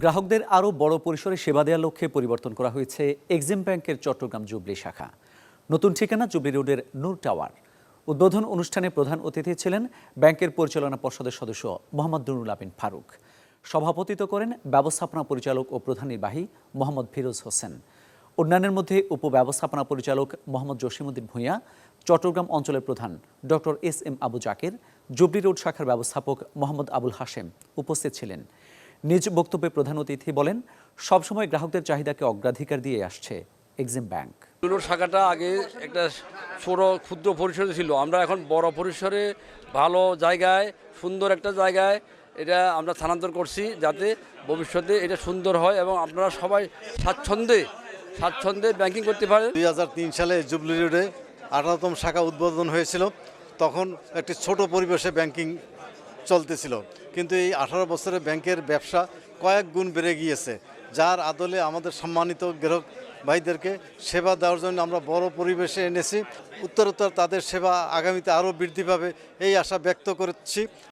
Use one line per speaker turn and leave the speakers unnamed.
গ্রাহকদের আরও বড় পরিসরে সেবা দেওয়ার লক্ষ্যে পরিবর্তন করা হয়েছে এক্সিম ব্যাংকের চট্টগ্রাম জুবলি শাখা। নতুন ঠিকানা জুবলি রোডের নূর টাওয়ার। উদ্বোধন অনুষ্ঠানে প্রধান অতিথি ছিলেন ব্যাংকের পরিচালনা পর্ষদের সদস্য মোহাম্মদ নুরুল আমিন ফারুক। সভাপতিত্ব করেন ব্যবস্থাপনা পরিচালক ও প্রধান নির্বাহী মোহাম্মদ ফিরোজ হোসেন। অন্যান্যের মধ্যে উপব্যবস্থাপনা পরিচালক মোহাম্মদ জসিমুদ্দিন ভূঁইয়া, চট্টগ্রাম অঞ্চলের প্রধান doctor S M Abu Zaker, Jubilee road শাখার ব্যবস্থাপক মোহাম্মদ আবুল হাশেম উপস্থিত ছিলেন। নিজ বক্তব্যে প্রধান অতিথি বলেন সবসময় গ্রাহকদের চাহিদাকে অগ্রাধিকার দিয়ে আসছে এক্সিম ব্যাংক।
টুলুর শাখাটা আগে একটা ছোট ক্ষুদ্র পরিসরে ছিল। আমরা এখন বড় পরিসরে ভালো জায়গায় সুন্দর একটা জায়গায় এটা আমরা স্থানান্তর করছি যাতে ভবিষ্যতে এটা সুন্দর হয় এবং আপনারা সবাই স্বাচ্ছন্দ্যে স্বাচ্ছন্দ্যে ব্যাংকিং করতে পারেন।
দুই হাজার তিন সালে জুবলি রোডে আঠারোতম শাখা উদ্বোধন হয়েছিল। তখন একটি ছোট পরিবেশে ব্যাংকিং চলতেছিল। কিন্তু এই আঠারো বছরে ব্যাংকের ব্যবসা কয়েক গুণ বেড়ে গিয়েছে, যার আদলে আমাদের সম্মানিত গ্রাহক ভাইদেরকে সেবা দেওয়ার জন্য আমরা বড় পরিবেশে এনেছি। উত্তরোত্তর তাদের সেবা আগামীতে আরও বৃদ্ধি পাবে, এই আশা ব্যক্ত করছি।